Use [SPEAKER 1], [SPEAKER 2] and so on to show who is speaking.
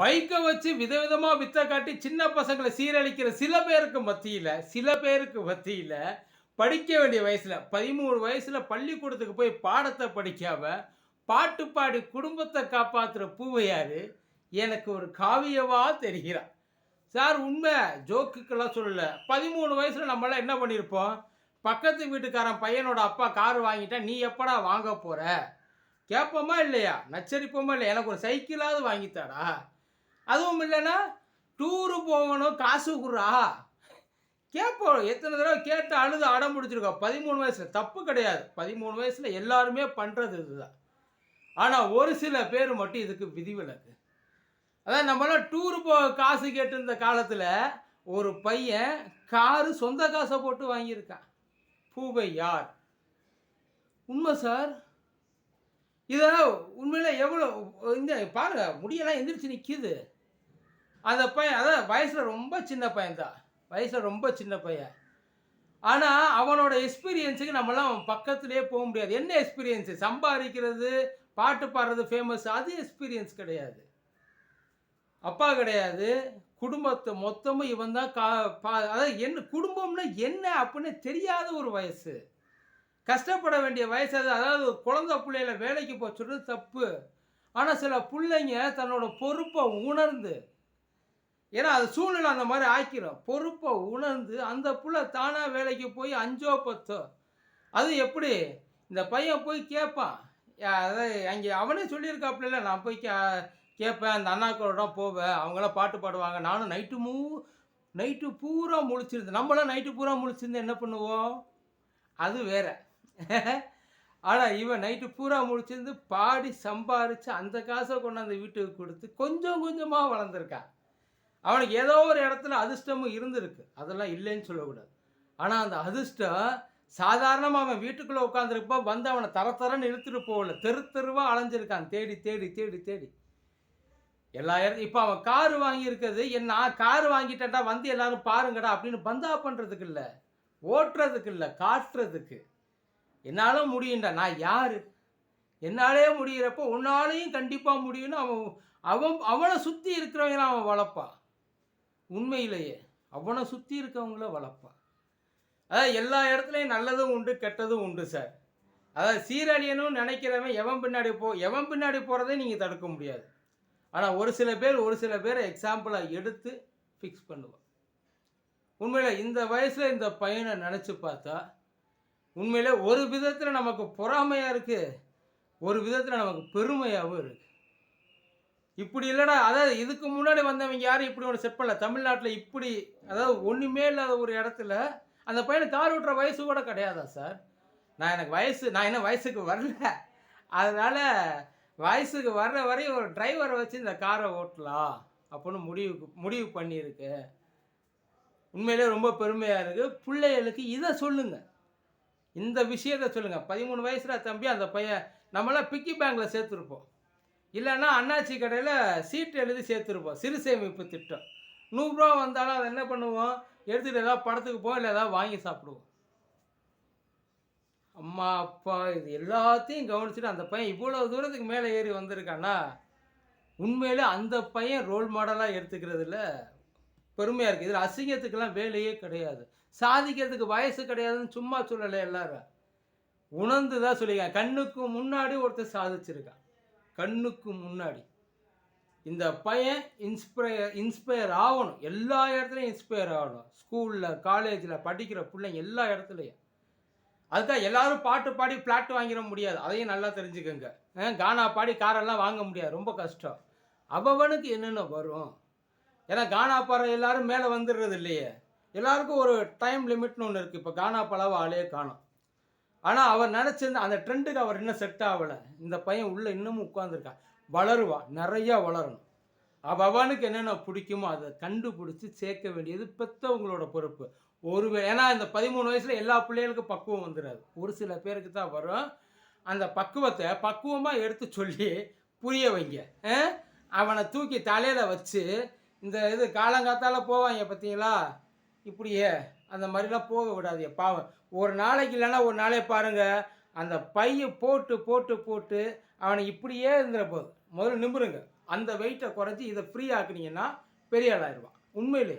[SPEAKER 1] பைக்கை வச்சு விதவிதமாக வித்த காட்டி சின்ன பசங்களை சீரழிக்கிற சில பேருக்கு மத்தியில் சில பேருக்கு மத்தியில் படிக்க வேண்டிய வயசில் பதிமூணு வயசில் பள்ளிக்கூடத்துக்கு போய் பாடத்தை படிக்காம பாட்டு பாடி குடும்பத்தை காப்பாற்றுற பூவையார் எனக்கு ஒரு காவியவாக தெரிகிறார் சார் உண்மை ஜோக்குக்கெல்லாம் சொல்லல. பதிமூணு வயசில் நம்மளாம் என்ன பண்ணியிருப்போம் பக்கத்து வீட்டுக்காரன் பையனோட அப்பா கார் வாங்கிட்டா நீ எப்படா வாங்க போகிற கேட்போமா இல்லையா? நச்சரிப்போமா இல்லையா? எனக்கு ஒரு சைக்கிளாவது வாங்கித்தாடா அதுவும் இல்லைன்னா டூரு போகணும் காசு கொடுறா. கேட்போம் எத்தனை தடவை கேட்டு அழுது அடம் பிடிச்சிருக்கோம் பதிமூணு வயசில். தப்பு கிடையாது. பதிமூணு வயசில் எல்லாருமே பண்ணுறது இதுதான். ஆனால் ஒரு சில பேர் மட்டும் இதுக்கு விதிவிலக்கு. அதான் நம்மளாம் டூர் போ காசு கேட்டிருந்த காலத்தில் ஒரு பையன் காரு சொந்த காசை போட்டு வாங்கியிருக்கான். பூவை யார்? உண்மை சார் இதை உண்மையில் எவ்வளோ இந்த பாருங்க முடியெல்லாம் எந்திரிச்சு நிற்கிது அந்த பையன் அதான் வயசில் ரொம்ப சின்ன பையன் தான் வயசில் ரொம்ப சின்ன பையன். ஆனால் அவனோட எக்ஸ்பீரியன்ஸுக்கு நம்மளாம் பக்கத்துலேயே போக முடியாது. என்ன எக்ஸ்பீரியன்ஸு சம்பாதிக்கிறது பாட்டு பாடுறது ஃபேமஸ் அது எக்ஸ்பீரியன்ஸ் கிடையாது. அப்பா கிடையாது. குடும்பத்தை மொத்தமும் இவன் தான் கா பா அதாவது என்ன குடும்பம்னா என்ன அப்படின்னு தெரியாத ஒரு வயசு. கஷ்டப்பட வேண்டிய வயசு அது. அதாவது குழந்த பிள்ளையில வேலைக்கு போச்சுடுறது தப்பு. ஆனால் சில பிள்ளைங்க தன்னோட பொறுப்பை உணர்ந்து ஏன்னா அது சூழ்நிலை அந்த மாதிரி ஆக்கிரும். பொறுப்பை உணர்ந்து அந்த புள்ள தானாக வேலைக்கு போய் அஞ்சோ பத்தோ அது எப்படி? இந்த பையன் போய் கேட்பான் அதாவது அங்கே அவனே சொல்லியிருக்காப்புல நான் போய் கே கேட்பேன் அந்த அண்ணாக்களோட போவேன். அவங்களாம் பாட்டு பாடுவாங்க. நானும் நைட்டு மூ நைட்டு பூரா முழிச்சிருந்து நம்மளாம் நைட்டு பூரா முழிச்சிருந்தேன் என்ன பண்ணுவோம்? அது வேற. ஆனால் இவன் நைட்டு பூரா முழிச்சிருந்து பாடி சம்பாரித்து அந்த காசை கொண்டாந்து வீட்டுக்கு கொடுத்து கொஞ்சம் கொஞ்சமாக வளர்ந்துருக்கான். அவனுக்கு ஏதோ ஒரு இடத்துல அதிர்ஷ்டமும் இருந்திருக்கு. அதெல்லாம் இல்லைன்னு சொல்லக்கூடாது. ஆனால் அந்த அதிர்ஷ்டம் சாதாரணமாக அவன் வீட்டுக்குள்ளே உட்காந்துருப்போ வந்து அவனை தர தரன்னு இழுத்துட்டு போகல. தெரு தெருவாக அலைஞ்சிருக்கான். தேடி தேடி தேடி தேடி. எல்லா இடத்து இப்போ அவன் கார் வாங்கியிருக்கிறது என்ன கார் வாங்கிட்டேன்டா வந்து எல்லாரும் பாருங்கடா அப்படின்னு பந்தா பண்ணுறதுக்கு இல்லை. ஓட்டுறதுக்கு இல்லை காட்டுறதுக்கு. என்னால் முடியும்டா. நான் யார்? என்னாலே முடிகிறப்போ உன்னாலையும் கண்டிப்பாக முடியும்னு அவன் அவன் அவனை சுற்றி இருக்கிறவங்க அவன் வளர்ப்பான். உண்மையிலேயே அவனை சுற்றி இருக்கவங்கள வளர்ப்பான். அதாவது எல்லா இடத்துலையும் நல்லதும் உண்டு கெட்டதும் உண்டு சார் அதாவது சீரழியணும்னு நினைக்கிறவன் எவன் பின்னாடி போ எவன் பின்னாடி போகிறதே நீங்கள் தடுக்க முடியாது. ஆனால் ஒரு சில பேர் ஒரு சில பேரை எக்ஸாம்பிளாக எடுத்து ஃபிக்ஸ் பண்ணுவான். உண்மையில் இந்த வயசில் இந்த பையனை நினச்சி பார்த்தா உண்மையிலே ஒரு விதத்தில் நமக்கு பொறாமையாக இருக்குது ஒரு விதத்தில் நமக்கு பெருமையாகவும் இருக்குது இப்படி இல்லைடா. அதாவது இதுக்கு முன்னாடி வந்தவங்க யாரும் இப்படி ஒன்று செட் பண்ணல. தமிழ்நாட்டில் இப்படி அதாவது ஒன்றுமே இல்லாத ஒரு இடத்துல அந்த பையனுக்கு கார் ஓட்டுற வயசு கூட கிடையாதா சார்? நான் எனக்கு வயசு நான் என்ன வயசுக்கு வரல. அதனால் வயசுக்கு வர்ற வரையும் ஒரு டிரைவரை வச்சு இந்த காரை ஓட்டலாம் அப்படின்னு முடிவு முடிவு பண்ணியிருக்கு. உண்மையிலே ரொம்ப பெருமையாக இருக்குது பிள்ளைகளுக்கு இதை சொல்லுங்கள் இந்த விஷயத்த சொல்லுங்கள் பதிமூணு வயசில் தம்பி அந்த பையன் நம்மளாம் பிக்கி பேங்கில் சேர்த்துருப்போம். இல்லைன்னா அண்ணாச்சி கடையில் சீட்டு எழுதி சேர்த்துருப்போம். சிறு சேமிப்பு திட்டம் நூறுரூவா வந்தாலும் அதை என்ன பண்ணுவோம்? எடுத்துகிட்டு ஏதாவது படத்துக்கு போவோம் இல்லை ஏதாவது வாங்கி சாப்பிடுவோம். அம்மா அப்பா இது எல்லாத்தையும் கவனிச்சுட்டு அந்த பையன் இவ்வளோ தூரத்துக்கு மேலே ஏறி வந்திருக்கான்னா உண்மையிலே அந்த பையன் ரோல் மாடலாக எடுத்துக்கிறதுல பெருமையாக இருக்குது இதில் அசிங்கத்துக்கெல்லாம் வேலையே கிடையாது. சாதிக்கிறதுக்கு வயசு கிடையாதுன்னு சும்மா சொல்லலை எல்லாரும். உணர்ந்து தான் சொல்லியிருக்காங்க. கண்ணுக்கு முன்னாடி ஒருத்தர் சாதிச்சிருக்கான். கண்ணுக்கு முன்னாடி. இந்த பையன் இன்ஸ்பயர் இன்ஸ்பயர் ஆகணும். எல்லா இடத்துலையும் இன்ஸ்பயர் ஆகணும். ஸ்கூலில் காலேஜில் படிக்கிற பிள்ளைங்க எல்லா இடத்துலையும். அதுதான் எல்லாரும் பாட்டு பாடி பிளாட் வாங்கிட முடியாது. அதையும் நல்லா தெரிஞ்சுக்கோங்க. கானா பாடி காரெல்லாம் வாங்க முடியாது. ரொம்ப கஷ்டம். அவனுக்கு என்னென்ன வரும்? ஏன்னா கானா பாடுற எல்லாரும் மேலே வந்துடுறது இல்லையே. எல்லாருக்கும் ஒரு டைம் லிமிட்னு ஒன்று இருக்குது இப்போ கானா பழவ ஆளே காணும். ஆனால் அவர் நினச்சிருந்த அந்த ட்ரெண்டுக்கு அவர் இன்னும் செட் ஆகலை. இந்த பையன் உள்ளே இன்னமும் உட்காந்துருக்கான் வளருவான் நிறையா வளரணும். அவ அவனுக்கு என்னென்ன பிடிக்குமோ அதை கண்டுபிடிச்சி சேர்க்க வேண்டியது பெற்றவங்களோட பொறுப்பு. ஒரு ஏன்னா இந்த பதிமூணு வயசில் எல்லா பிள்ளைகளுக்கும் பக்குவம் வந்துடாது. ஒரு சில பேருக்கு தான் வரும். அந்த பக்குவத்தை பக்குவமாக எடுத்து சொல்லி புரிய வைங்க. அவனை தூக்கி தலையில் வச்சு இந்த இது காலங்காத்தால போவாங்க பார்த்தீங்களா இப்படியே. அந்த மாதிரிலாம் போக விடாதீங்க. பாவம். ஒரு நாளைக்கு இல்லைன்னா ஒரு நாளே பாருங்கள் அந்த பையை போட்டு போட்டு போட்டு அவனை இப்படியே இருந்துற போகுது முதல்ல நிம்புருங்க அந்த வெயிட்டை குறைச்சி இதை ஃப்ரீ ஆக்குனீங்கன்னா பெரிய ஆளாயிடுவான் உண்மையிலே.